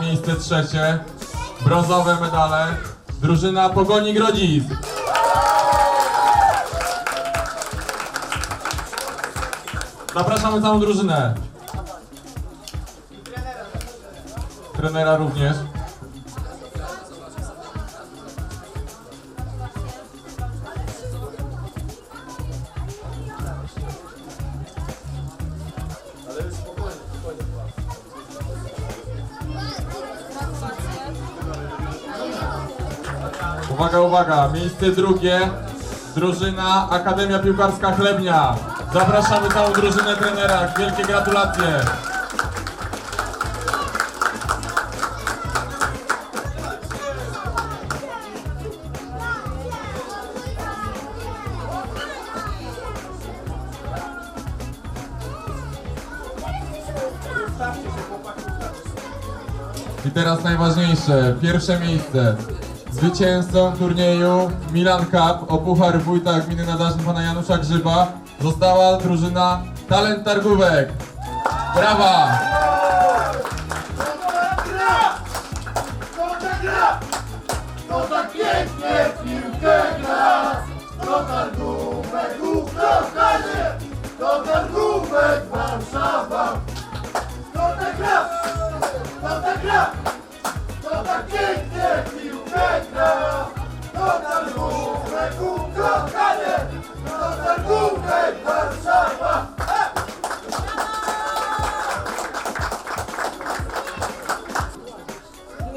Miejsce trzecie, brązowe medale, drużyna Pogoni Grodzisk. Zapraszamy całą drużynę. Trenera również. Uwaga, uwaga, miejsce drugie, drużyna Akademia Piłkarska Chlebnia. Zapraszamy całą drużynę trenera, wielkie gratulacje. I teraz najważniejsze, pierwsze miejsce. Zwycięzcą turnieju Milan Cup o Puchar Wójta Gminy Nadarzyn pana Janusza Grzyba została drużyna Talent Targówek. Brawa! To tak! To tak pięknie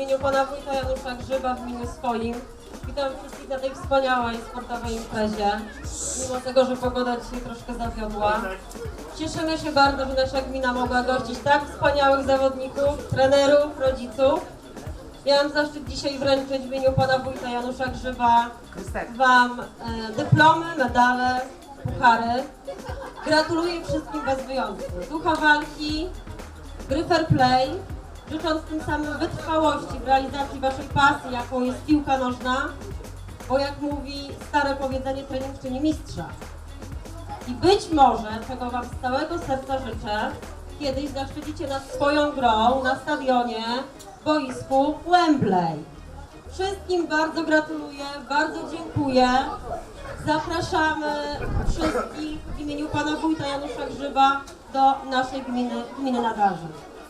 imieniu pana wójta Janusza Grzyba w imieniu swoim witam wszystkich na tej wspaniałej sportowej imprezie. Mimo tego, że pogoda dzisiaj troszkę zawiodła. Cieszymy się bardzo, że nasza gmina mogła gościć tak wspaniałych zawodników, trenerów, rodziców. Miałam zaszczyt dzisiaj wręczyć w imieniu pana wójta Janusza Grzyba Wam e, dyplomy, medale, puchary. Gratuluję wszystkim bez wyjątku. Ducha walki, gry fair play, życząc tym samym wytrwałości w realizacji Waszej pasji, jaką jest piłka nożna, bo jak mówi stare powiedzenie, trening czyni mistrza. I być może, czego Wam z całego serca życzę, kiedyś zaszczycicie nas swoją grą na stadionie, boisku Wembley. Wszystkim bardzo gratuluję, bardzo dziękuję. Zapraszamy wszystkich w imieniu Pana Wójta Janusza Grzyba do naszej gminy, gminy Nadarzy.